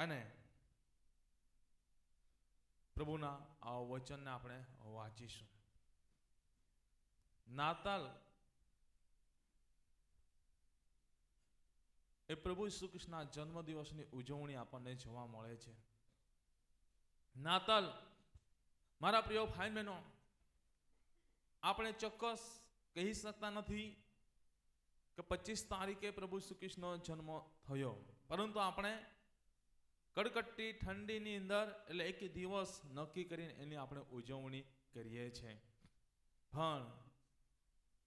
અને પ્રભુના આ વચનને આપણે વાંચીશું. નાતાલ એ પ્રભુ ઈસુ ખ્રિસ્તના જન્મદિવસની ઉજવણી આપણને જોવા મળે છે. નાતાલ, મારા પ્રિય ભાઈ બહેનો, આપણે ચોક્કસ કહી શકતા નથી કે પચીસ તારીખે પ્રભુ ખ્રિસ્તનો જન્મ થયો. પરંતુ આપણે કડકડતી ઠંડીની અંદર એટલે એક દિવસ નક્કી કરીને એની આપણે ઉજવણી કરીએ છીએ. પણ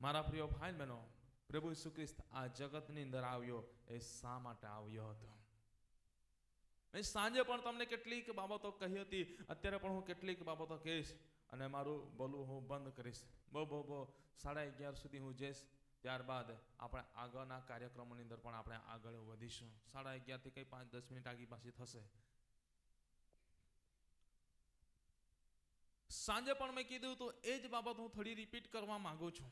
મારા પ્રિય ભાઈ બહેનો, પ્રભુ ઈસુ આ જગતની અંદર આવ્યો એ શા માટે આવ્યો હતો? મેં સાંજે પણ તમને કેટલીક બાબતો કહી હતી, અત્યારે પણ હું કેટલીક બાબતો કહીશ અને મારું બોલવું હું બંધ કરીશ. બહુ બહુ બહુ, સાડા અગિયાર સુધી હું જઈશ. ત્યારબાદ આપણે આગળના કાર્યક્રમોની અંદર પણ આપણે આગળ વધીશું. સાડા અગિયારથી કંઈ પાંચ, દસ મિનિટ આગી પાછી થશે. સાંજે પણ મેં કીધું તો એ જ બાબત હું થોડી રિપીટ કરવા માંગુ છું.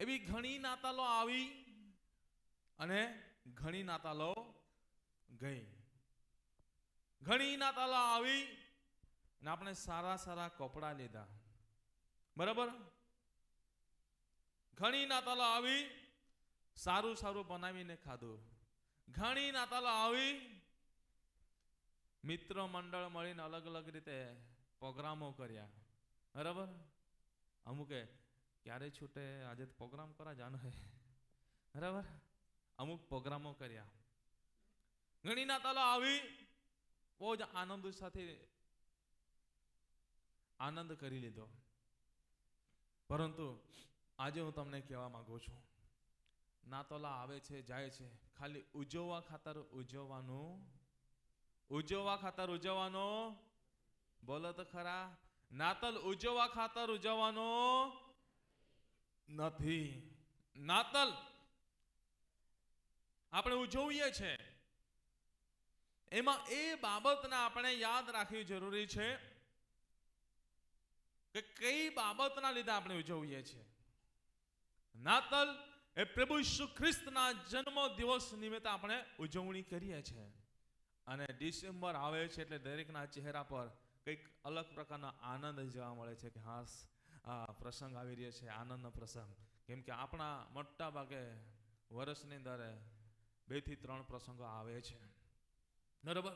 એવી ઘણી નાતાલો આવી અને ઘણી નાતાલો ગઈ. ઘણી નાતાલો આવી અને આપણે સારા સારા કપડાં લીધા. બરાબર? ઘણી નાતાલો આવી, સારું સારું બનાવીને ખાધું. ઘણી નાતાલો આવી, મિત્ર મંડળ મળીને અલગ અલગ રીતે પ્રોગ્રામો કર્યા. બરાબર? અમુકે ક્યારે છૂટે, આજે પ્રોગ્રામ કરા જાનો હે. બરાબર? અમુક પ્રોગ્રામો કર્યા. ઘણી નાતાલો આવી, બહુ જ આનંદ સાથે આનંદ કરી લીધો. પરંતુ આજે હું તમને કહેવા માગું છું, નાતોલા આવે છે, જાય છે, ખાલી ઉજવવા ખાતર ઉજવવાનું, ઉજવવા ખાતર ઉજવવાનો, બોલો તો ખરા, નાતલ ઉજવવા ખાતર ઉજવવાનો નથી. નાતલ આપણે ઉજવીએ છે. એમાં એ બાબતને આપણે યાદ રાખવી જરૂરી છે કે કઈ બાબતના લીધે આપણે ઉજવીએ છીએ? નાતલ એ પ્રભુ ઈસુ ખ્રિસ્તના જન્મ દિવસ નિમિત્તે આપણે ઉજવણી કરીએ છીએ. અને ડિસેમ્બર આવે છે એટલે દરેકના ચહેરા પર કંઈક અલગ પ્રકારનો આનંદ જોવા મળે છે કે હાસ, આ પ્રસંગ આવી રહ્યો છે, આનંદનો પ્રસંગ. કેમ કે આપણા મોટા ભાગે વર્ષની અંદર બેથી ત્રણ પ્રસંગો આવે છે. બરોબર?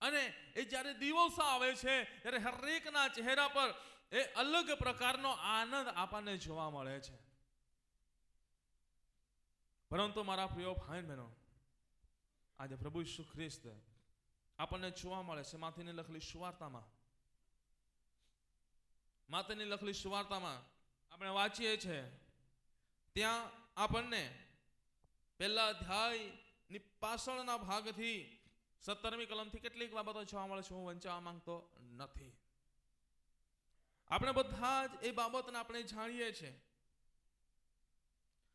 અને એ જ્યારે દિવસો આવે છે, ત્યારે હરેકના ચહેરા પર એ અલગ પ્રકારનો આનંદ આપણને જોવા મળે છે. પરંતુ મારા પ્રિય ભાઈ બહેનો, આજે પ્રભુ ઈસુ ખ્રિસ્ત આપણને જોવા મળે છે. માથેની લખેલી સુવાર્તામાં, માથેની લખેલી સુવાર્તામાં આપણે વાંચીએ છીએ ત્યાં આપણને પહેલા અધ્યાયની પાછળના ભાગથી સત્તરમી કલમથી કેટલીક બાબતો જોવા મળે છે. હું વંચાવા માંગતો નથી. આપણે બધા જ એ બાબતને આપણે જાણીએ છીએ.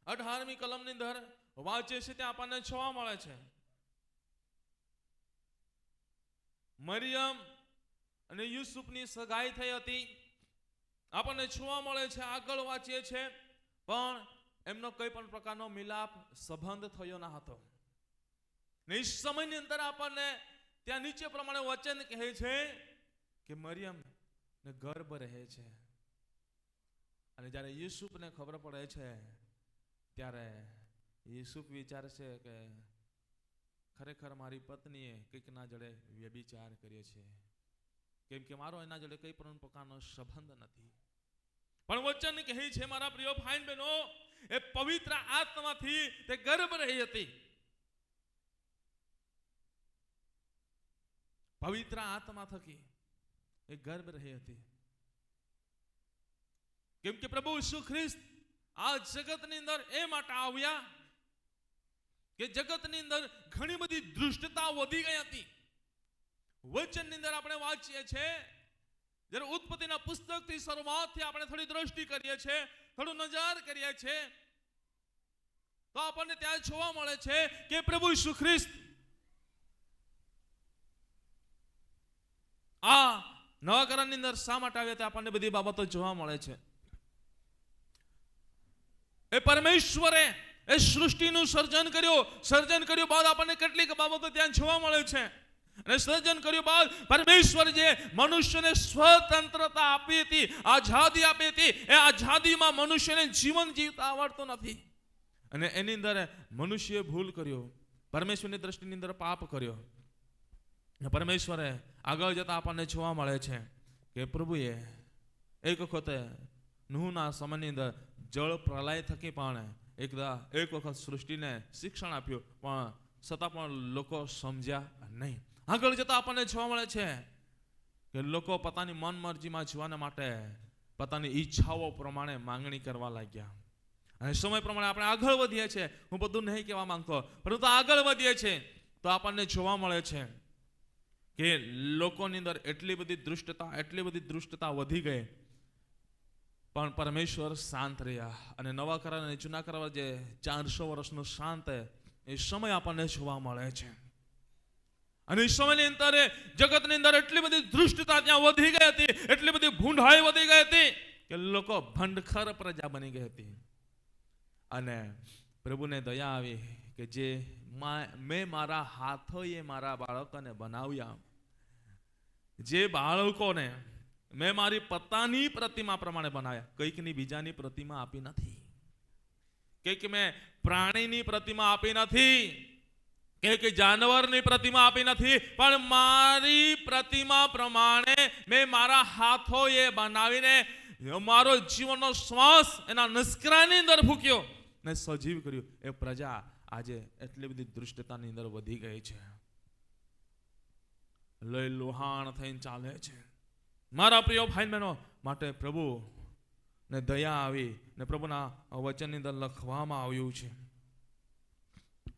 અઢારમી કલમની અંદર વાંચે છે ત્યાં આપણને જોવા મળે છે. મરિયમ અને યુસુફની સગાઈ થઈ હતી. આપણને જોવા મળે છે, આગળ વાંચીએ છે, પણ એમનો કોઈ પણ પ્રકારનો મિલાપ સંબંધ થયો ન હતો. ને સમયની અંદર આપણને ત્યાં નીચે પ્રમાણે વચન કહે છે કે મરિયમ ને ગર્ભ રહે છે. અને જ્યારે યુસુફને ખબર પડે છે, ત્યારે યુસુફ વિચારશે કે ખરેખર મારી પત્નીએ કંઈકના જડે વ્યભિચાર કર્યો છે. કેમ કે મારો એના જોડે કંઈ પણ પ્રકારનો સંબંધ નથી. પણ વચન કહે છે, મારા પ્રિય ભાઈ બહેનો એ પવિત્ર આત્માથી તે ગર્ભ રહી હતી. પવિત્ર આત્મા થકી એ ગર્ભ રહી હતી. કેમ કે પ્રભુ ઈસુ ખ્રિસ્ત આ જગતની અંદર એ માટે આવ્યા કે જગતની અંદર ઘણી બધી દૃષ્ટતા વધી ગઈ હતી. વચનની અંદર આપણે વાંચીએ છીએ, જ્યારે ઉત્પત્તિના પુસ્તકથી શરૂઆતથી આપણે થોડી દ્રષ્ટિ કરીએ છીએ, થોડું નજર કરીએ છીએ, તો આપણને ત્યાં જોવા મળે છે કે પ્રભુ ઈસુ ખ્રિસ્ત આ નવા કરારની અંદર શા માટે આવ્યા તે આપણને બધી બાબતો જોવા મળે છે. એ પરમેશ્વરે એ સૃષ્ટિનું સર્જન કર્યું. સર્જન કર્યું બાદ આપણને કેટલીક બાબતો ત્યાં જોવા મળે છે. અને સર્જન કર્યું બાદ પરમેશ્વર જે મનુષ્યને સ્વતંત્રતા આપી હતી, આઝાદી આપી હતી, એ આઝાદીમાં મનુષ્યને જીવન જીવતા આવડતું નથી. અને એની અંદર મનુષ્યએ ભૂલ કર્યો. પરમેશ્વરની દ્રષ્ટિની અંદર પાપ કર્યો. પરમેશ્વરે આગળ જતાં આપણને જોવા મળે છે કે પ્રભુએ એક વખતે નુહના સમયની અંદર જળ પ્રલય થકી પણ એકદા એક વખત સૃષ્ટિને શિક્ષણ આપ્યું, પણ છતાં પણ લોકો સમજ્યા નહીં. આગળ જતાં આપણને જોવા મળે છે કે લોકો પોતાની મન મરજીમાં જીવાના માટે પોતાની ઈચ્છાઓ પ્રમાણે માંગણી કરવા લાગ્યા. અને સમય પ્રમાણે આપણે આગળ વધીએ છીએ. હું બધું નહીં કહેવા માંગતો, પરંતુ આગળ વધીએ છીએ તો આપણને જોવા મળે છે કે લોકોની અંદર એટલી બધી દૃષ્ટતા, એટલી બધી દૃષ્ટતા વધી ગઈ. પણ પરમેશ્વર શાંત રહ્યા અને નવા કરાર અને જૂના કરાર જે ચારસો વર્ષનો શાંત એ સમય આપણને જોવા મળે છે. અને એ સમયની અંદર જગતની અંદર એટલી બધી દૃષ્ટતા ત્યાં વધી ગઈ હતી, એટલી બધી ભૂંઢાઈ વધી ગઈ હતી કે લોકો ભંડખર પ્રજા બની ગઈ હતી. અને પ્રભુને દયા આવી કે જે મા- મારા હાથોએ મારા બાળકોને બનાવ્યા. જે બાળકોને મેં મારી પત્તાની પ્રતિમા પ્રમાણે બનાવ્યા. કંઈકની બીજાની પ્રતિમા આપી નથી. કંઈક મેં પ્રાણીની પ્રતિમા આપી નથી. કંઈક જાનવરની પ્રતિમા આપી નથી. પણ મારી પ્રતિમા પ્રમાણે મેં મારા હાથોએ બનાવીને મારો જીવનનો શ્વાસ એના નસ્કરાની અંદર ફૂક્યો ને સજીવ કર્યું. એ પ્રજા આજે એટલી બધી દૃષ્ટતાની અંદર વધી ગઈ છે. લય લોહાણ થઈને ચાલે છે. મારા પ્રિય ભાઈ બહેનો, માટે પ્રભુ ને દયા આવી ને પ્રભુના વચનની અંદર લખવામાં આવ્યું છે.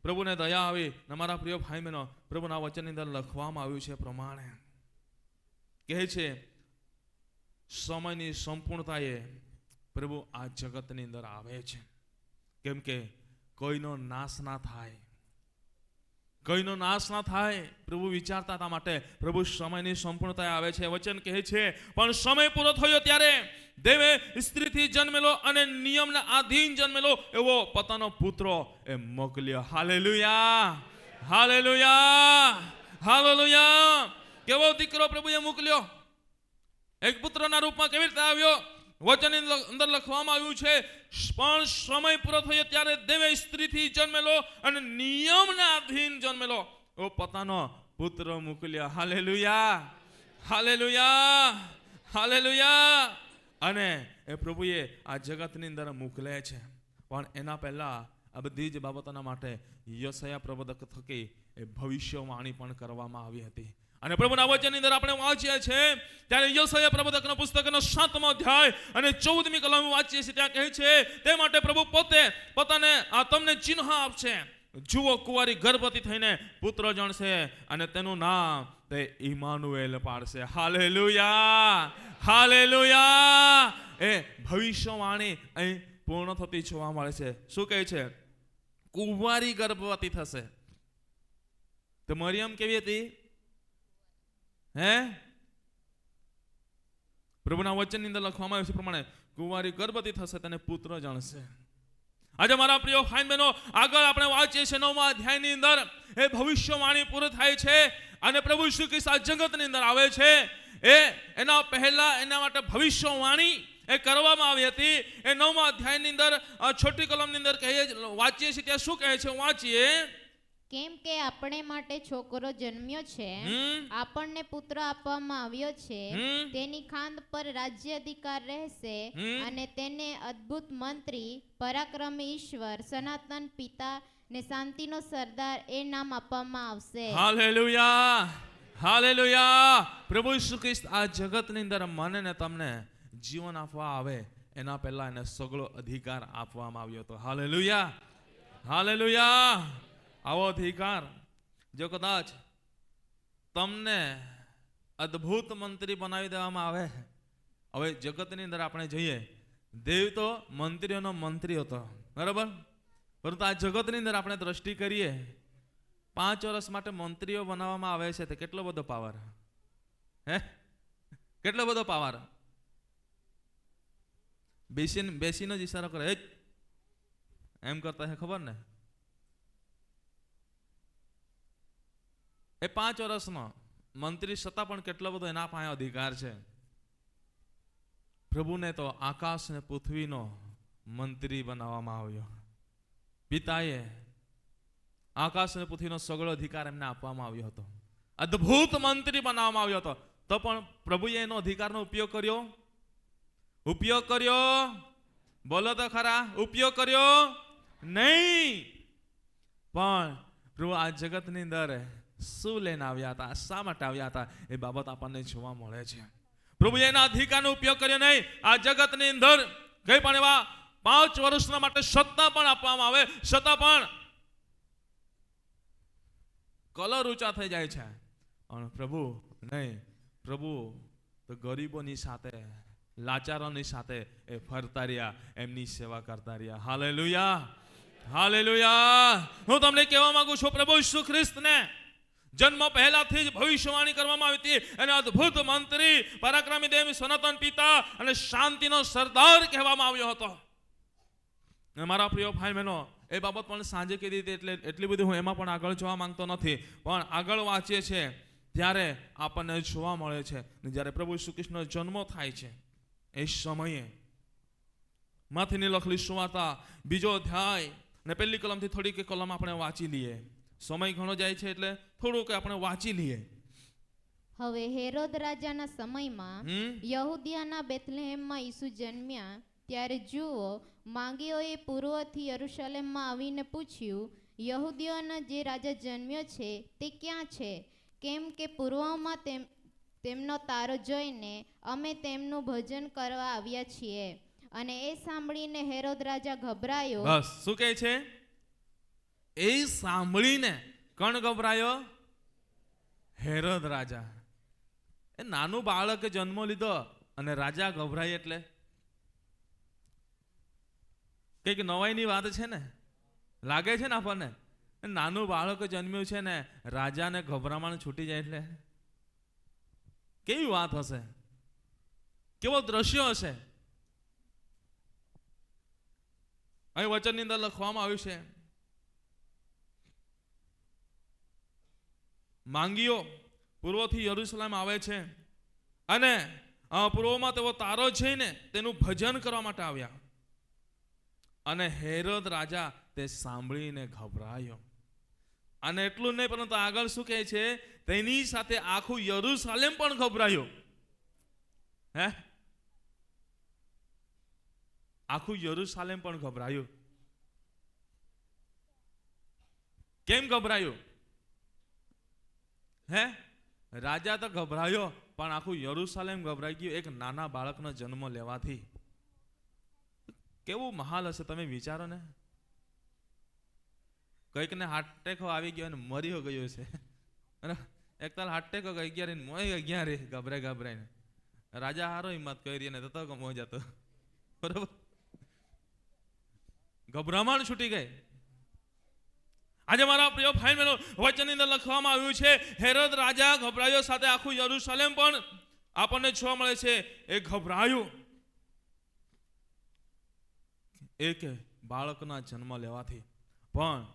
પ્રભુને દયા આવી ને મારા પ્રિય ભાઈ બહેનો, પ્રભુના વચનની અંદર લખવામાં આવ્યું છે પ્રમાણે. કહે છે, સમયની સંપૂર્ણતાએ પ્રભુ આ જગતની અંદર આવે છે. કેમ કે કોઈનો નાશ ના થાય. કોઈનો નાશ ના થાય, પ્રભુ વિચારતા હતા માટે પ્રભુ સમયની સંપૂર્ણતા આવે છે, વચન કહે છે, પણ સમય પૂરો થયો ત્યારે દેવે સ્ત્રીથી જન્મેલો અને નિયમના આધીન જન્મેલો એવો પોતાનો પુત્ર એ મોકલ્યો. હાલેલુયા! હાલેલુયા! હાલેલુયા! કેવો દીકરો પ્રભુએ મોકલ્યો? એક પુત્રના રૂપમાં કેવી રીતે આવ્યો? વચનની અંદર લખવામાં આવ્યું છે, પણ સમય પૂરો થયો ત્યારે દેવે સ્ત્રીથી જન્મેલો અને નિયમના અધીન જન્મેલો. ઓ પોતાનો પુત્ર મોકલ્યા. હાલેલુયા. હાલેલુયા. હાલેલુયા. અને એ પ્રભુએ આ જગતની અંદર મોકલે છે. પણ એના પહેલા આ બધી જ બાબતોના માટે યશયા પ્રબોધક થકી એ ભવિષ્યવાણી પણ કરવામાં આવી હતી. અને પ્રભુના વચનની અંદર આપણે વાંચીએ છીએ, ત્યારે યશયા પ્રબોધકના પુસ્તકનો સાતમો અધ્યાય અને ચૌદમી કલમ વાંચીએ છીએ, ત્યાં કહે છે, તે માટે પ્રભુ પોતે પોતાને આ તમને ચિહ્ન આપશે. જુઓ, કુંવારી ગર્ભવતી થઈને પુત્ર જણશે અને તેનું નામ તે ઇમાનુએલ પાડશે. હાલેલુયા! હાલેલુયા! એ ભવિષ્યવાણી અહીં પૂર્ણ થતી જોવા મળે છે. શું કહે છે? કુંવારી ગર્ભવતી થશે. તો મરિયમ કેવી હતી? હે? પ્રભુના વચનની અંદર લખવામાં આવ્યું છે પ્રમાણે, કુંવારી ગર્ભવતી થશે, તેને પુત્ર જાણશે. આજે મારા પ્રિય ભાઈ બહેનો, આગળ આપણે વાંચીએ છીએ નવમા અધ્યાયની અંદર, એ ભવિષ્યવાણી પૂરી થાય છે, અને પ્રભુ શ્રી કૃષ્ણ આ જગતની અંદર આવે છે. એ એના પહેલા એના માટે ભવિષ્યવાણી એ કરવામાં આવી હતી. એ નવમા અધ્યાયની અંદર છોટી કલમની અંદર કહીએ, વાંચીએ છીએ, ત્યાં શું કહે છે? વાંચીએ. કેમ કે આપણે માટે છોકરો જન્મ્યો છે આપણને પુત્ર આપવામાં આવ્યો છે તેની ખાંદ પર રાજ્ય અધિકાર રહેશે અને તેને અદ્ભુત મંત્રી પરાક્રમી ઈશ્વર સનાતન પિતા ને શાંતિનો સરદાર એ નામ આપવામાં આવશે. હાલેલુયા. હાલેલુયા. પ્રભુ ઈસુ ખ્રિસ્ત આ જગતની અંદર મને ને તમને જીવન આપવા આવે એના પહેલા એને સગળો અધિકાર આપવામાં આવ્યો હતો. હાલેલુયા. હાલેલુયા. આવો અધિકાર જો કદાચ તમને અદ્ભુત મંત્રી બનાવી દેવામાં આવે. હવે જગતની અંદર આપણે જોઈએ, દેવ તો મંત્રીઓનો મંત્રી હતો. બરાબર? પરંતુ આ જગતની અંદર આપણે દ્રષ્ટિ કરીએ, પાંચ વર્ષ માટે મંત્રીઓ બનાવવામાં આવે છે તે કેટલો બધો પાવર? હે? કેટલો બધો પાવર? બેસીને બેસીને જ ઈશારો કરે. એમ કરતા હે ખબર ને? એ પાંચ વર્ષનો મંત્રી છતાં પણ કેટલો બધો એના પાસે અધિકાર છે? પ્રભુને તો આકાશ ને પૃથ્વીનો મંત્રી બનાવવામાં આવ્યો. પિતાએ આકાશ અને પૃથ્વીનો સગળો અધિકાર એમને આપવામાં આવ્યો હતો. અદ્ભુત મંત્રી બનાવવામાં આવ્યો હતો. તો પણ પ્રભુએ એનો અધિકારનો ઉપયોગ કર્યો? ઉપયોગ કર્યો? બોલો તો ખરા, ઉપયોગ કર્યો? નહીં. પણ પ્રભુ આ જગતની અંદર શું લઈને આવ્યા હતા? શા માટે આવ્યા હતા? એ બાબત આપણને જોવા મળે છે. પ્રભુએ એના અધિકારનો ઉપયોગ કર્યો નહીં, આ જગતની અંદર કઈ પણ એવા પાંચ વર્ષના માટે સત્તા પણ આપવામાં આવે, છતાં પણ કલર ઊંચા થઈ જાય છે. પણ પ્રભુ, નહીં, પ્રભુ, તો ગરીબોની સાથે, લાચારોની સાથે એ ફરતા રહ્યા, એમની સેવા કરતા રહ્યા. હાલેલુયા! હાલેલુયા! હું તમને કહેવા માંગુ છું, પ્રભુ ઈસુ ખ્રિસ્તને જન્મ પહેલાથી જ ભવિષ્યવાણી કરવામાં આવી હતી. અને અદ્ભુત મંત્રી, પરાક્રમી દેવ, સનાતન પિતા અને શાંતિનો સરદાર કહેવામાં આવ્યો હતો. મારા પ્રિય ભાઈ બહેનો, એ બાબત પણ સાંજે કીધી હતી એટલે એટલી બધી હું એમાં પણ આગળ જોવા માંગતો નથી. પણ આગળ વાંચીએ છીએ, ત્યારે આપણને જોવા મળે છે જ્યારે પ્રભુ ઈસુ કૃષ્ણનો જન્મ થાય છે, એ સમયે માથીની લખલી સુવાર્તા, બીજો અધ્યાય, ને પહેલી કલમથી થોડીક કલમ આપણે વાંચી લઈએ. સમય ઘણો જાય છે એટલે થોડુંક આપણે વાંચી લઈએ. હવે હેરોદ રાજાના સમયમાં યહૂદિયાના બેથલેહેમમાં ઈસુ જન્મ્યા ત્યારે જુઓ માંગીઓએ પૂર્વથી યરુશલેમમાં આવીને પૂછ્યું યહૂદીઓના જે રાજા જન્મ્યો છે તે ક્યાં છે? કેમ કે પૂર્વમાં તેમ તેમનો તારો જોઈને અમે તેમનું ભજન કરવા આવ્યા છીએ. અને એ સાંભળીને હેરોદ રાજા ગભરાયો બસ શું કહે છે? એ સાંભળીને કણ ગભરાયો? હેરદ રાજા. એ નાનું બાળકે જન્મ લીધો અને રાજા ગભરાય એટલે. કંઈક નવાઈની વાત છે ને? લાગે છે ને આપણને? નાનું બાળક જન્મ્યું છે ને રાજાને ગભરામણ છૂટી જાય એટલે. કેવી વાત હશે? કેવો દ્રશ્ય હશે? અહીં વચનની અંદર લખવામાં આવ્યું છે માંગીઓ પૂર્વથી યરુસલેમ આવે છે અને પૂર્વમાં તેઓ તારો જઈને તેનું ભજન કરવા માટે આવ્યા. અને હેરદ રાજા તે સાંભળીને ગભરાયો. અને એટલું નહીં, પરંતુ આગળ શું કહે છે? તેની સાથે આખું યરુસાલેમ પણ ગભરાયું. હે? આખું યરુસાલેમ પણ ગભરાયું. કેમ ગભરાયું? હે? રાજા તો ગભરાયો, પણ આખું યરુસાલેમ ગભરાઈ ગયું એક નાના બાળકનો જન્મ લેવાથી. કેવું મહાલ હશે તમે વિચારો ને? કંઈકને હાર્ટ આવી ગયો અને મરી ગયો છે. અને એક તાલ હાર્ટ ગઈ ગયા રે મોય ગયા રે ગભરાઈ ગભરાઈને રાજા હારો હિંમત કરી ને તો ગમો જતો બરોબર? ગભરામણ છૂટી ગઈ. આજે મારા પ્રિય ભાઈ બહેનો, વચનની અંદર લખવામાં આવ્યું છે, હેરદ રાજા ગભરાયો સાથે આખું યરૂશાલેમ પણ આપણને જોવા મળે છે. એ ગભરાયું. એક બાળકના જન્મ લેવાથી. પણ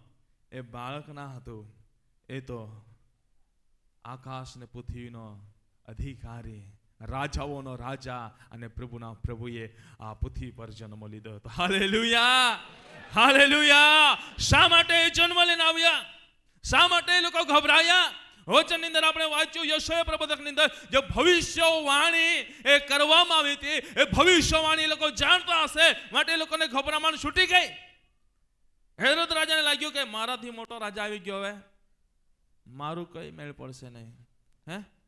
એ બાળકના હતું. એ તો આકાશ ને પૃથ્વીનો અધિકારી રાજાઓનો રાજા અને પ્રભુના પ્રભુએ આ પૃથ્વી પર જન્મ લીધો હતો. હાલેલુયા! હાલેલુયા! શા માટે જન્મ લઈને આવ્યા? શા માટે લોકો ગભરાયા? વચનની અંદર આપણે વાંચ્યું યશોય પ્રબોધકની અંદર જે ભવિષ્યવાણી એ કરવામાં આવી હતી, એ ભવિષ્યવાણી લોકો જાણતા હશે, માટે લોકોને ગભરામણ છૂટી ગઈ. હેરત રાજાને લાગ્યું કે મારાથી મોટો રાજા આવી ગયો હવે. મારું કઈ મેળ પડશે નહીં. હે?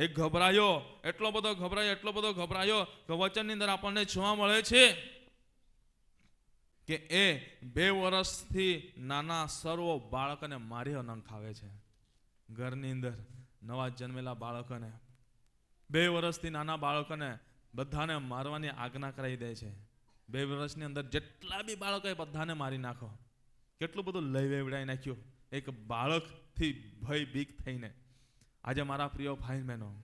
એ ગભરાયો. એટલો બધો ગભરાયો, એટલો બધો ગભરાયો કે વચનની અંદર આપણને જોવા મળે છે કે એ બે વર્ષથી નાના સર્વ બાળકોને મારી અનંગ ખાવે છે. ઘરની અંદર નવા જન્મેલા બાળકોને, બે વર્ષથી નાના બાળકોને બધાને મારવાની આજ્ઞા કરાવી દે છે. બે વર્ષની અંદર જેટલા બી બાળકો એ બધાને મારી નાખો, કેટલું બધું લઈ વેવડાવી નાખ્યું. એક બાળકથી ભય બીક થઈને આજે મારા પ્રિય ભાઈ બહેનો,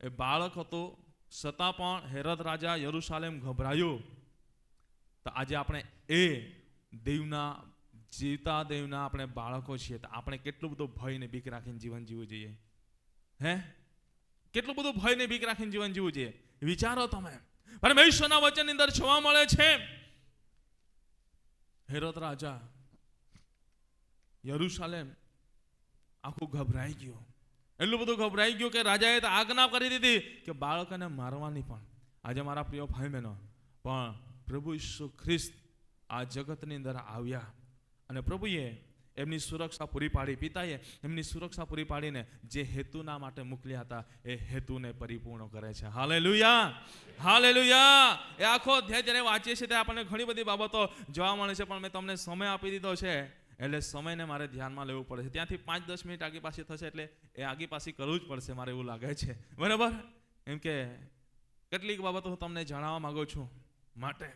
એ બાળક હતો છતાં પણ હેરત રાજા યરૂશાલેમ ગભરાયો. તો આજે આપણે એ દેવના, જીવતા દેવના આપણે બાળકો છીએ, તો આપણે કેટલું બધું ભય ને બીક રાખીને જીવન જીવવું જોઈએ? હે? કેટલું બધું ભય ને બીક રાખીને જીવન જીવવું જોઈએ? વિચારો તમે. પરમેશ્વરના વચનની અંદર જોવા મળે છે. હેરત રાજા યરુશાલેમ આખું ગભરાઈ ગયું. એટલું બધું ગભરાઈ ગયું કે રાજાએ તો આજ્ઞા કરી દીધી કે બાળકને મારવાની પણ. આજે મારા પ્રિય ભાઈ બહેનો પણ પ્રભુ ઈસુ ખ્રિસ્ત આ જગતની અંદર આવ્યા. અને પ્રભુએ એમની સુરક્ષા પૂરી પાડી, પિતાએ એમની સુરક્ષા પૂરી પાડીને જે હેતુના માટે મોકલ્યા હતા, એ હેતુને પરિપૂર્ણ કરે છે. હાલે લુયા હાલે એ આખો અધ્યાય જ્યારે વાંચીએ છીએ ત્યારે આપણને ઘણી બધી બાબતો જોવા મળે છે, પણ મેં તમને સમય આપી દીધો છે. એટલે સમયને મારે ધ્યાનમાં લેવું પડે છે. ત્યાંથી પાંચ દસ મિનિટ આગી પાછી થશે એટલે એ આગી પાછી કરવું જ પડશે મારે એવું લાગે છે. બરાબર? એમ કે કેટલીક બાબતો હું તમને જણાવવા માંગુ છું માટે.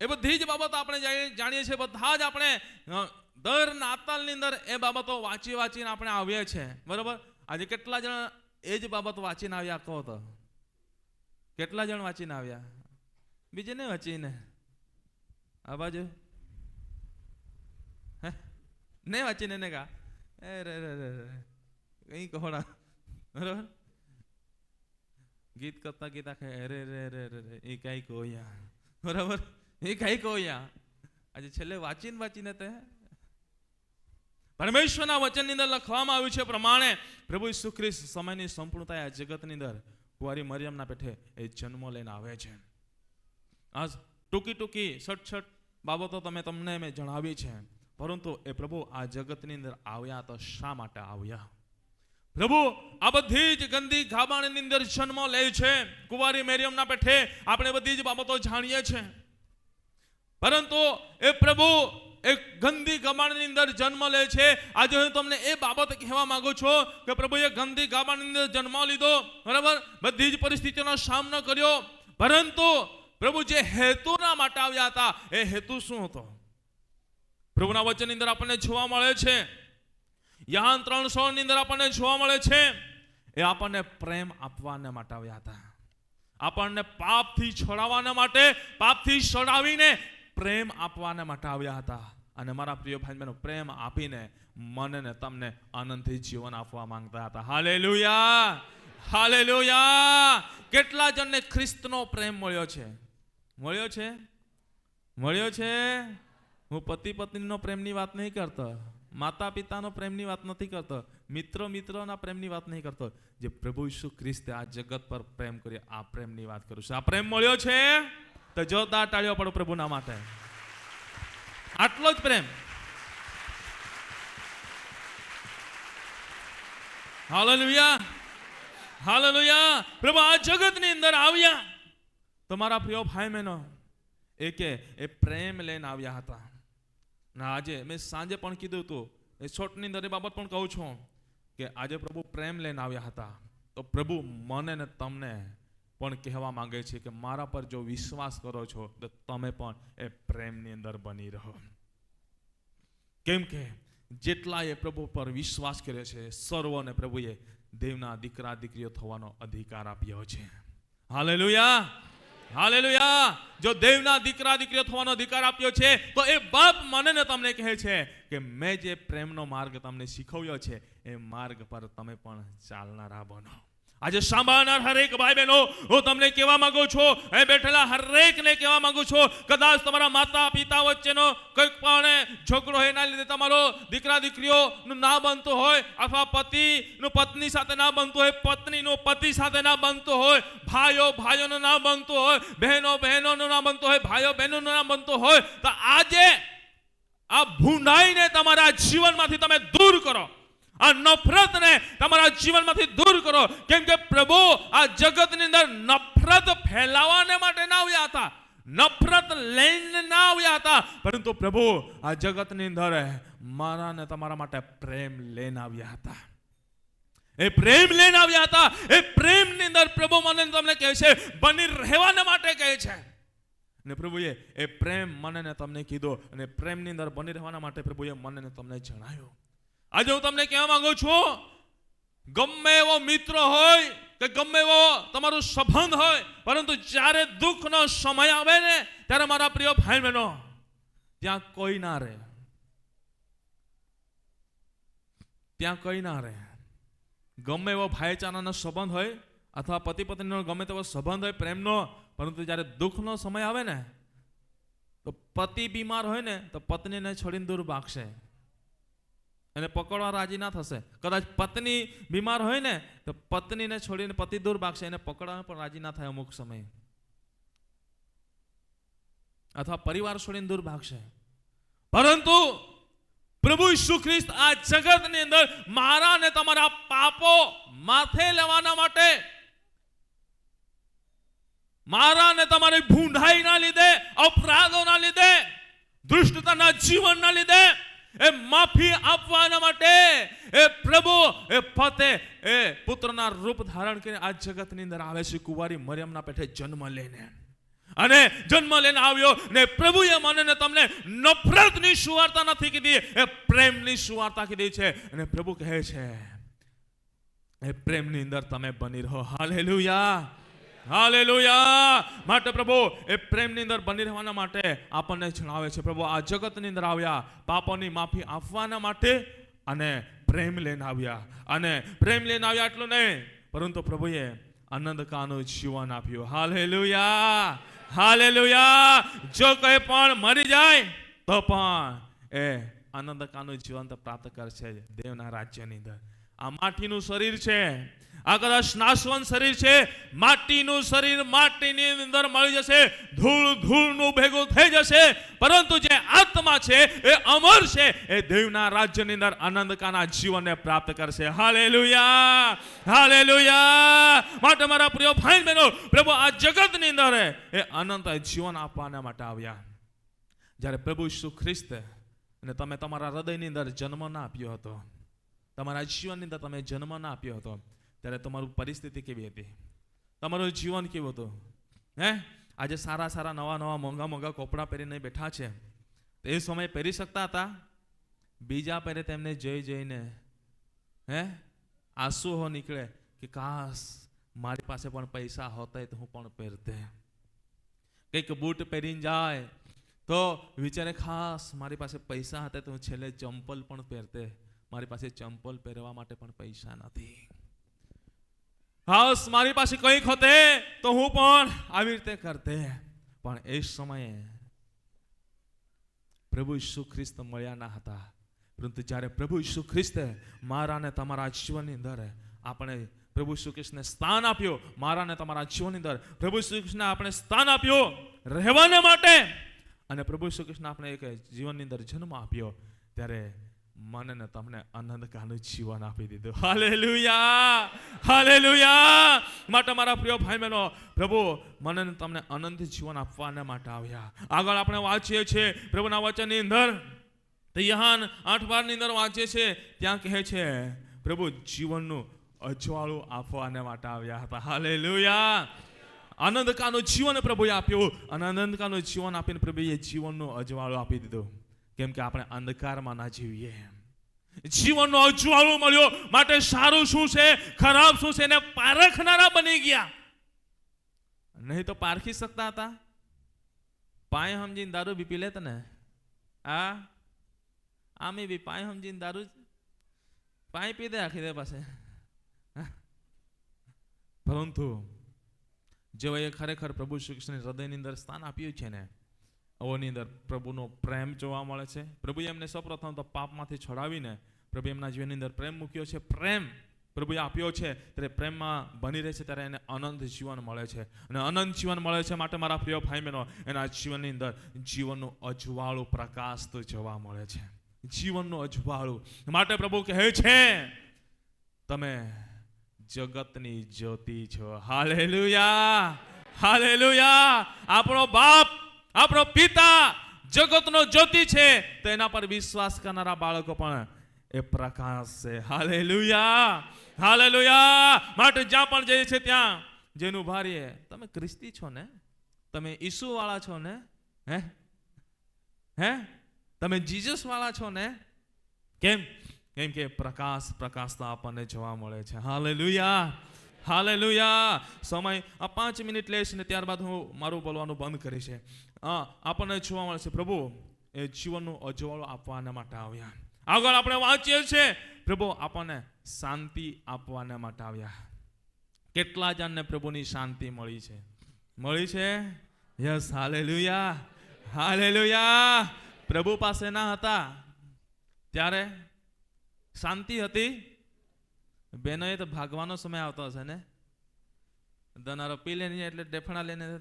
એ બધી જ બાબતો આપણે જાણીએ છીએ. બધા જ આપણે દર નાતાલની અંદર એ બાબતો વાંચી વાંચીને આપણે આવીએ છીએ. બરાબર? આજે કેટલા જણ એ જ બાબતો વાંચીને આવ્યા? કહો તો. કેટલા જણ વાંચીને આવ્યા? બીજે નહીં વાંચીને? આ બાજુ હે? નહીં વાંચીને એને કા? એ રે રે કહોડા બરાબર? ગીત કરતા ગીતા કહે રે રે રે રે રે. એ કઈ કહો યા. બરાબર? એ કઈ કહો યા. આજે છેલ્લે વાંચીને વાંચીને તે. પરમેશ્વરના વચનની અંદર લખવામાં આવ્યું છે પ્રમાણે પ્રભુ ઈસુ ખ્રિસ્ત સમયની સંપૂર્ણતા આ જગતની અંદર કુંવારી મરિયમના પેઠે એ જન્મ લઈને આવે છે. આજ ટૂંકી ટૂંકી સટછટ બાબતો તમે તમને મેં જણાવી છે. પરંતુ એ પ્રભુ આ જગતની અંદર આવ્યા તો શા માટે આવ્યા? પ્રભુ, આ બધી જ ગંદી ગાબાણની અંદર જન્મ લે છે. કુંવારી મેરિયમના પેઠે આપણે બધી જ બાબતો જાણીએ છીએ પરંતુ એ પ્રભુ એક ગંદી ગમાણની અંદર જન્મ લે છે. આજે હું તમને એ બાબત કહેવા માંગુ છું કે પ્રભુએ ગંદી ગાબાણની અંદર જન્મ લીધો, બરાબર? બધી જ પરિસ્થિતિનો સામનો કર્યો. પરંતુ પ્રભુ જે હેતુના માટે આવ્યા હતા, એ હેતુ શું હતો? પ્રભુના વચનની અંદર આપણને જોવા મળે છે. યહાન ત્રણસો ની અંદર આપણને જોવા મળે છે, એ આપણને પ્રેમ આપવાને માટે આવ્યા હતા. આપણને પાપથી છોડાવવાના માટે, પાપથી છોડાવીને પ્રેમ આપવાને માટે આવ્યા હતા. અને મારા પ્રિય ભાઈ બહેનો, પ્રેમ આપીને મને ને તમને આનંદથી જીવન આપવા માંગતા હતા. હાલેલુયા! હાલેલુયા! કેટલા જણને ખ્રિસ્તનો પ્રેમ મળ્યો છે? મળ્યો છે? મળ્યો છે? હું પતિ પત્નીનો પ્રેમની વાત નહીં કરતો. માતા પિતાનો પ્રેમની વાત નથી કરતો. મિત્રો મિત્રોના પ્રેમની વાત નહીં કરતો. જે પ્રભુ ઈસુ ખ્રિસ્તે આ જગત પર પ્રેમ કર્યો, આ પ્રેમની વાત કરું છું. આ પ્રેમ મળ્યો છે? તો જોરદાર ટાળ્યો પડો પ્રભુના માટે. આટલો જ પ્રેમ. હાલેલુયા. હાલેલુયા. પ્રભુ આ જગતની અંદર આવ્યા. તમારા પ્રિય ભાઈ બહેનો એ કે એ પ્રેમ લઈને આવ્યા હતા. ના આજે મેં સાંજે પણ કીધું હતું, એ છોટની અંદર બાબત પણ કહું છું કે આજે પ્રભુ પ્રેમ લઈને આવ્યા હતા. તો પ્રભુ મને ને તમને પણ કહેવા માંગે છે કે મારા પર જો વિશ્વાસ કરો છો, તો તમે પણ એ પ્રેમની અંદર બની રહો. કેમ કે જેટલા એ પ્રભુ પર વિશ્વાસ કરે છે, સર્વને પ્રભુએ દેવના દીકરા દીકરીઓ થવાનો અધિકાર આપ્યો છે. હાલેલુયા! હાલેલુયા. જો દેવના દીકરા દીકરીઓ થવાનો અધિકાર આપ્યો છે, તો એ બાપ મને તમને કહે છે કે મેં જે પ્રેમનો માર્ગ તમને શીખવ્યો છે, એ માર્ગ પર તમે પણ ચાલનારા બનો. આજે સાંભળનાર હરેક ભાઈ બહેનો હું તમને કહેવા માંગુ છું એ બેઠેલા હરેકને કહેવા માંગુ છું, કદાચ તમારા માતા પિતા વચ્ચેનો કંઈક પણ છોકરો એના લીધે તમારો દીકરા દીકરીઓનું ના બનતું હોય, અથવા પતિનું પત્ની સાથે ના બનતું હોય, પત્નીનું પતિ સાથે ના બનતું હોય, ભાઈઓ ભાઈઓનું ના બનતું હોય, બહેનો બહેનોનું ના બનતું હોય, ભાઈઓ બહેનોનું ના બનતું હોય, તો આજે આ ભૂંડાઈને તમારા જીવનમાંથી તમે દૂર કરો. આ નફરતને તમારા જીવનમાંથી દૂર કરો. કેમ કે પ્રભુ આ જગતની અંદર નફરત ફેલાવાને માટે ના આવ્યા હતા. નફરત લઈને ના આવ્યા હતા. પરંતુ પ્રભુ આ જગતની અંદર મારા ને તમારા માટે પ્રેમ લઈને આવ્યા હતા. એ પ્રેમ લઈને આવ્યા હતા. એ પ્રેમની અંદર પ્રભુ મને તમને કહે છે, બની રહેવાને માટે કહે છે. ને પ્રભુએ એ પ્રેમ મને તમને કીધો અને પ્રેમની અંદર બની રહેવાના માટે પ્રભુએ મને તમને જણાવ્યું. આજે હું તમને કહેવા માંગુ છું, ગમે એવો મિત્ર હોય કે ગમે એવો તમારો સંબંધ હોય, પરંતુ જ્યારે દુઃખનો સમય આવે ને, ત્યારે મારા પ્રિય ભાઈ બહેનો, ત્યાં કોઈ ના રહે. ત્યાં કોઈ ના રહે. ગમે એવો ભાઈચારાનો સંબંધ હોય, અથવા પતિ પત્નીનો ગમે તેવો સંબંધ હોય, પ્રેમનો, પરંતુ જ્યારે દુઃખનો સમય આવે ને, તો પતિ બીમાર હોય ને, તો પત્નીને છોડીને દૂર ભાગશે. એને પકડવા રાજી ના થશે. કદાચ પત્ની બીમાર હોય ને, તો પત્નીને છોડીને પતિ દૂર ભાગશે, એને પકડવા પણ રાજી ના થાય અમુક સમયે. અથવા પરિવાર છોડીને દૂર ભાગશે. પરંતુ પ્રભુ ઈસુ ખ્રિસ્ત આ જગતની અંદર મારા ને તમારા પાપો માથે લેવાના માટે, મારા ને તમારી ભૂંઢાઈના લીધે, અપરાધોના લીધે, દુષ્ટતાના જીવનના લીધે એ માફી આપવાના માટે એ પ્રભુ, એ ફતે, એ પુત્રના રૂપ ધારણ કરીને આ જગતની અંદર આવે છે કુંવારી મરિયમના પેઠે જન્મ લઈને. અને જન્મ લઈને આવ્યો ને પ્રભુએ મને ને તમને નફરતની સુવાર્તા નથી કીધી, એ પ્રેમની સુવાર્તા કીધી છે. અને પ્રભુ કહે છે, એ પ્રેમની અંદર તમે બની રહો. હાલેલુયા. હાલેલુયા. માટે પ્રભુ, એ પ્રેમની અંદર બની રહેવાના માટે આપણને જણાવે છે, પ્રભુ, આ જગતની અંદર આવ્યા, પાપોની માફી આપવાના માટે અને પ્રેમ લઈને આવ્યા. અને પ્રેમ લઈને આવ્યા એટલું નહીં, પરંતુ પ્રભુએ આનંદ કાનું જીવન આપ્યું. હાલેલુયા. હાલેલુયા. જો કંઈ પણ મરી જાય, તો પણ એ આનંદ કાનું જીવન પ્રાપ્ત કરશે દેવના રાજ્યની અંદર. આ માટીનું શરીર છે આ કદાચ નાશવંત શરીર છે, માટીનું શરીર માટીની અંદર મળી જશે, ધૂળ ધૂળનું ભેગું થઈ જશે, પરંતુ જે આત્મા છે, એ અમર છે, એ દેવના રાજ્યની અંદર આનંદકાના જીવનને પ્રાપ્ત કરશે. હાલેલુયા! હાલેલુયા! માટે મારા પ્રિય ભાઈ બહેનો, પ્રભુ આ જગતની અંદર એ અનંત જીવન આપવાના માટે આવ્યા. જ્યારે પ્રભુ ઈસુ ખ્રિસ્ત અને તમે તમારા હૃદયની અંદર જન્મ ના આપ્યો હતો, તમારા જીવનની અંદર તમે જન્મ ના આપ્યો હતો ત્યારે તમારું પરિસ્થિતિ કેવી હતી? તમારું જીવન કેવું હતું? હે? આજે સારા સારા નવા નવા મોંઘા મોંઘા કપડાં પહેરીને બેઠા છે. તો એ સમયે પહેરી શકતા હતા? બીજા પહેરે તેમને જઈ જઈને, હે? આંસુ હો નીકળે કે કાશ મારી પાસે પણ પૈસા હોતા તો હું પણ પહેરતે. કંઈક બૂટ પહેરીને જાય તો વિચારે ખાસ મારી પાસે પૈસા હતા તો હું છેલ્લે ચંપલ પણ પહેરતે. મારી પાસે ચંપલ પહેરવા માટે પણ પૈસા નથી. હાસ મારી પાસે કંઈક હોતે તો હું પણ આવી રીતે કરતે. પણ એ સમયે પ્રભુ ઈસુ ખ્રિસ્ત મળ્યા ના હતા. પરંતુ જ્યારે પ્રભુ ઈસુ ખ્રિસ્તે મારા તમારા જીવનની અંદર આપણે પ્રભુ ઈસુ ખ્રિસ્તને સ્થાન આપ્યો મારા ને તમારા જીવનની અંદર પ્રભુ ઈસુ ખ્રિસ્તને આપણે સ્થાન આપ્યો રહેવાને માટે. અને પ્રભુ ઈસુ ખ્રિસ્તને આપણે એક જીવનની અંદર જન્મ આપ્યો. ત્યારે મને ને તમને આનંદકાનું જીવન આપી દીધું. હાલેલુયા! હાલેલુયા! માટે મારા પ્રિય ભાઈ બહેનો પ્રભુ મને ને તમને આનંદ જીવન આપવાના માટે આવ્યા. આગળ આપણે વાંચીએ છીએ, પ્રભુના વચનની અંદર તો યહાન આઠ બારની અંદર વાંચીએ છીએ, ત્યાં કહે છે, પ્રભુ, જીવનનું અજવાળું આપવાને માટે આવ્યા હતા. હાલેલુયા! આનંદકાનું જીવન પ્રભુએ આપ્યું અને આનંદકાનું જીવન આપીને પ્રભુએ જીવનનું અજવાળું આપી દીધું. કેમ કે આપણે અંધકારમાં ના જીવીએ જીવનનો અજવાળો મળ્યો, માટે સારું શું છે, ખરાબ શું છે, એને પારખનારા બની ગયા. નહીં તો પારખી શકતા હતા. પાય સમજીને દારૂ બી પી લેત ને આ? આમે બી પાય સમજીને દારૂ પાય પી દે આખી દે પાસે. પરંતુ જેઓ એ ખરેખર પ્રભુ શ્રી કૃષ્ણ હૃદયની અંદર સ્થાન આપ્યું છે ને અવોની અંદર પ્રભુનો પ્રેમ જોવા મળે છે. પ્રભુએ એમને સૌપ્રથમ તો પાપમાંથી છોડાવીને પ્રભુ એમના જીવનની અંદર પ્રેમ મૂક્યો છે. પ્રેમ પ્રભુએ આપ્યો છે. ત્યારે પ્રેમમાં બની રહે છે ત્યારે એને અનંત જીવન મળે છે. અને અનંત જીવન મળે છે માટે મારા પ્રિય ભાઈ બહેનો, એના જીવનની અંદર જીવનનું અજવાળું પ્રકાશ તો જોવા મળે છે. જીવનનું અજવાળું માટે પ્રભુ કહે છે, તમે જગતની જ્યોતિ છો. હાલેલુયા! હાલેલુયા! આપણો બાપ આપણો પિતા જગતનો જ્યોતિ છે, તો એના પર વિશ્વાસ કરનારા બાળકો પણ એ પ્રકાશ છે. હાલેલુયા! હાલેલુયા! માટે જ્યાં પણ જઈએ છે ત્યાં જેનું ભારીએ તમે ખ્રિસ્તી છો ને? તમે ઈસુ વાળા છો ને? હે? હે? તમે જીજસવાળા છો ને? કેમ? કેમ કે પ્રકાશ પ્રકાશ તો આપણને જોવા મળે છે. હાલેલુયા! હાલેલુયા. સમય, આ પાંચ મિનિટ લેશે ને ત્યારબાદ હું મારું બોલવાનું બંધ કરીશ. હા આપણને જોવા મળશે પ્રભુ, એ જીવનનો અજવાળો આપવાના માટે આવ્યા. આગળ આપણે વાંચીએ છીએ, પ્રભુ, આપણને શાંતિ આપવાના માટે આવ્યા. કેટલા જણને પ્રભુની શાંતિ મળી છે? મળી છે? Yes, hallelujah. હાલેલુયા. પ્રભુ પાસે ના હતા. ત્યારે શાંતિ હતી? બેનોએ તો ભાગવાનો સમય આવતો હશે ને? દનારો પી લેને એટલે ડેફણા લઈને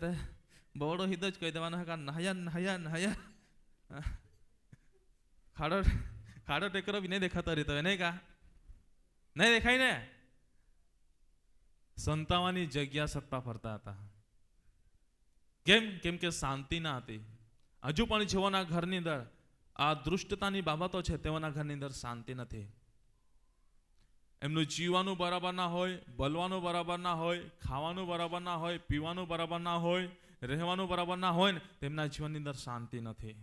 બહોળો હિદ જ કહી દેવાનો કારણ નહયા નહયા નહયા. ખાડો ખાડો ટેકરો બી નહીં દેખાતો રહેતો હોય નહીં કા? નહીં દેખાય ને? સંતાવાની જગ્યા સત્તા ફરતા હતા. કેમ? કેમ કે શાંતિ ના હતી. હજુ પણ જેઓના ઘરની અંદર આ દૃષ્ટતાની બાબતો છે, તેઓના ઘરની અંદર શાંતિ નથી. એમનું જીવવાનું બરાબર ના હોય, બલવાનું બરાબર ના હોય, ખાવાનું બરાબર ના હોય, પીવાનું બરાબર ના હોય, રહેવાનું બરાબર ના હોય ને, તેમના જીવનની અંદર શાંતિ નથી.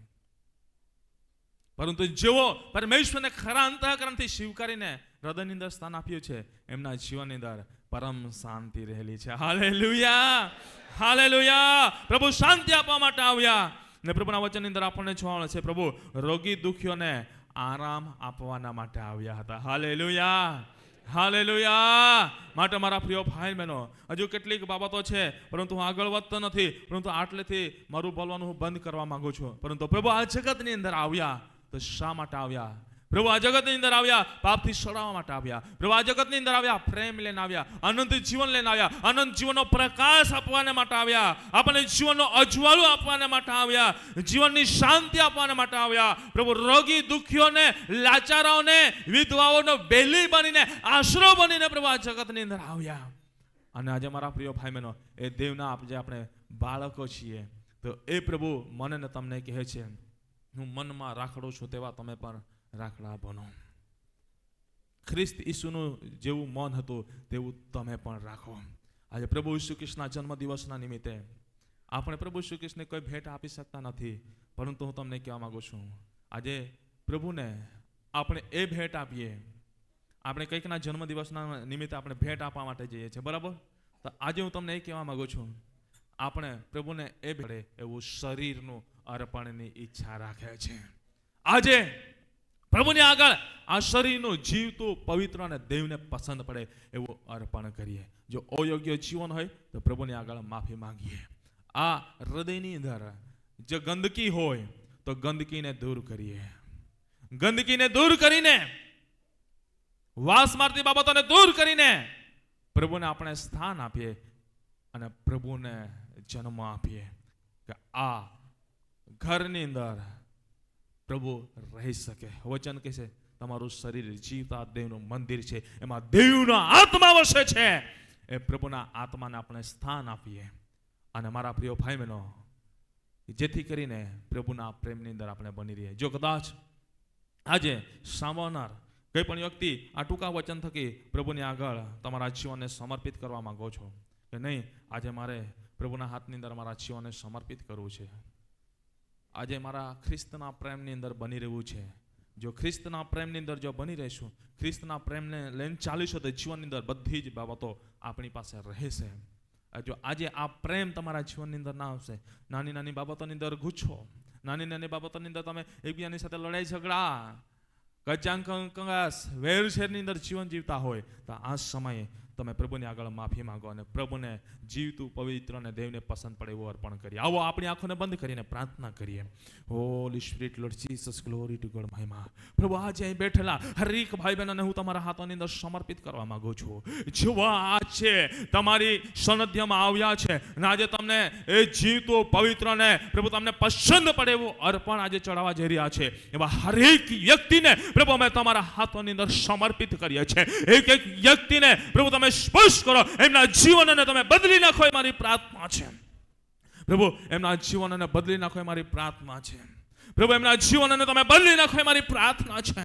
પરંતુ જેવો પરમેશ્વરને ખરા અંતઃકરણથી સ્વીકારીને હૃદયની અંદર સ્થાન આપ્યું છે, એમના જીવનની અંદર પરમ શાંતિ રહેલી છે. હાલેલુયા! હાલેલુયા! પ્રભુ શાંતિ આપવા માટે આવ્યા. ને પ્રભુના વચનની અંદર આપણને જોવા મળે છે, પ્રભુ રોગી દુખ્યોને આરામ આપવાના માટે આવ્યા હતા. હાલેલુયા! હાલેલુયા. માટે મારા પ્રિય ભાઈ બહેનો, હજુ કેટલીક બાબતો છે, પરંતુ હું આગળ વધતો નથી, પરંતુ આટલેથી મારું બોલવાનું હું બંધ કરવા માંગુ છું. પરંતુ પ્રભુ આ જગતની અંદર આવ્યા, તો શા માટે આવ્યા? પ્રભુ આ જગતની અંદર આવ્યા, પાપથી છોડાવવા માટે આવ્યા. પ્રભુ આ જગતની અંદર આવ્યા, પ્રેમ લઈને આવ્યા અનંત જીવન લઈને આવ્યા અનંત જીવનનો પ્રકાશ આપવાને માટે આવ્યા, આપણને જીવનનો અજવાળો આપવાને માટે આવ્યા, જીવનની શાંતિ આપવાને માટે આવ્યા. પ્રભુ રોગી, દુઃખીઓને, લાચારાઓને, વિધવાઓનો બેલી બનીને, આશરો બનીને પ્રભુ આ જગતની અંદર આવ્યા. અને આજે મારા પ્રિય ભાઈ બહેનો એ દેવના આપ જે આપણે બાળકો છીએ, તો એ પ્રભુ મને તમને કહે છે, હું મનમાં રાખડું છું તેવા તમે પણ રાખડા બનો. ખ્રિસ્ત ઈસુનું જેવું મન હતું, તેવું તમે પણ રાખો. આજે પ્રભુ ઈસુ કૃષ્ણના જન્મદિવસના નિમિત્તે આપણે પ્રભુ ઈસુ કૃષ્ણને કોઈ ભેટ આપી શકતા નથી, પરંતુ હું તમને કહેવા માગું છું, આજે પ્રભુને આપણે એ ભેટ આપીએ. આપણે કંઈકના જન્મદિવસના નિમિત્તે આપણે ભેટ આપવા માટે જઈએ છીએ, બરાબર? તો આજે હું તમને એ કહેવા માગું છું, આપણે પ્રભુને એ ભેટે એવું શરીરનું અર્પણની ઈચ્છા રાખે છે. આજે પ્રભુની આગળ આ શરીરનું જીવતું પવિત્ર અને દેવને પસંદ પડે એવું અર્પણ કરીએ. જો અયોગ્ય જીવન હોય તો પ્રભુની આગળ માફી માંગીએ. આ હૃદયની અંદર જો ગંદકી હોય તો ગંદકીને દૂર કરીએ. ગંદકીને દૂર કરીને વાસ મારતી બાબતોને દૂર કરીને પ્રભુને આપણે સ્થાન આપીએ અને પ્રભુને જન્મ આપીએ. કે આ ઘરની અંદર પ્રભુ રહી શકે. વચન કહે છે, તમારું શરીર જીવતા દેવનું મંદિર છે. એમાં દેવનો આત્મા વસે છે. એ પ્રભુના આત્માને આપણે સ્થાન આપીએ. અને મારા પ્રિય ભાઈ બહેનો જેથી કરીને પ્રભુના પ્રેમની અંદર આપણે બની રહીએ. જો કદાચ આજે સાંભળનાર કોઈ પણ વ્યક્તિ આ ટૂંકા વચન થકી પ્રભુની આગળ તમારા જીવનને સમર્પિત કરવા માંગો છો કે નહીં, આજે મારે પ્રભુના હાથની અંદર મારા જીવનને સમર્પિત કરવું છે. આજે મારા ખ્રિસ્તના પ્રેમની અંદર બની રહેવું છે. જો ખ્રિસ્તના પ્રેમની અંદર જો બની રહીશું, ખ્રિસ્તના પ્રેમને લઈને ચાલીશું તો જીવનની અંદર બધી જ બાબતો આપણી પાસે રહેશે. જો આજે આ પ્રેમ તમારા જીવનની અંદર ના આવશે, નાની નાની બાબતોની અંદર ગુચ્છો, નાની નાની બાબતોની અંદર તમે એકબીજાની સાથે લડાઈ ઝઘડા કચાંક કંગાસ, વેરશેરની અંદર જીવન જીવતા હોય, તો આ સમયે તમે પ્રભુની આગળ માફી માંગો અને પ્રભુને જીવતું, પવિત્ર અને દેવને પસંદ પડે એવું અર્પણ કરીએ. આવો આપણી આંખોને બંધ કરીને પ્રાર્થના કરીએ. Holy spirit lord Jesus glory to God મહિમા. પ્રભુ આજે અહીં બેઠેલા હરેક ભાઈ બહેનોને હું તમારા હાથોની અંદર સમર્પિત કરવા માંગુ છું. જો આ છે, તમારી સનધ્યમાં આવ્યા છે અને આજે તમને એ જીવતું, પવિત્ર ને પ્રભુ તમને પસંદ પડે એવું અર્પણ આજે ચડાવવા જઈ રહ્યા છે. એવા હરેક વ્યક્તિને પ્રભુ અમે તમારા હાથોની અંદર સમર્પિત કરીએ છીએ. એક એક વ્યક્તિને પ્રભુ તમે સ્પર્શ કરો, એમના જીવનને તમે બદલી નાખો એ મારી પ્રાર્થના છે. પ્રભુ, એમના જીવનને બદલી નાખો એ મારી પ્રાર્થના છે. પ્રભુ, એમના જીવનને તમે બદલી નાખો એ મારી પ્રાર્થના છે.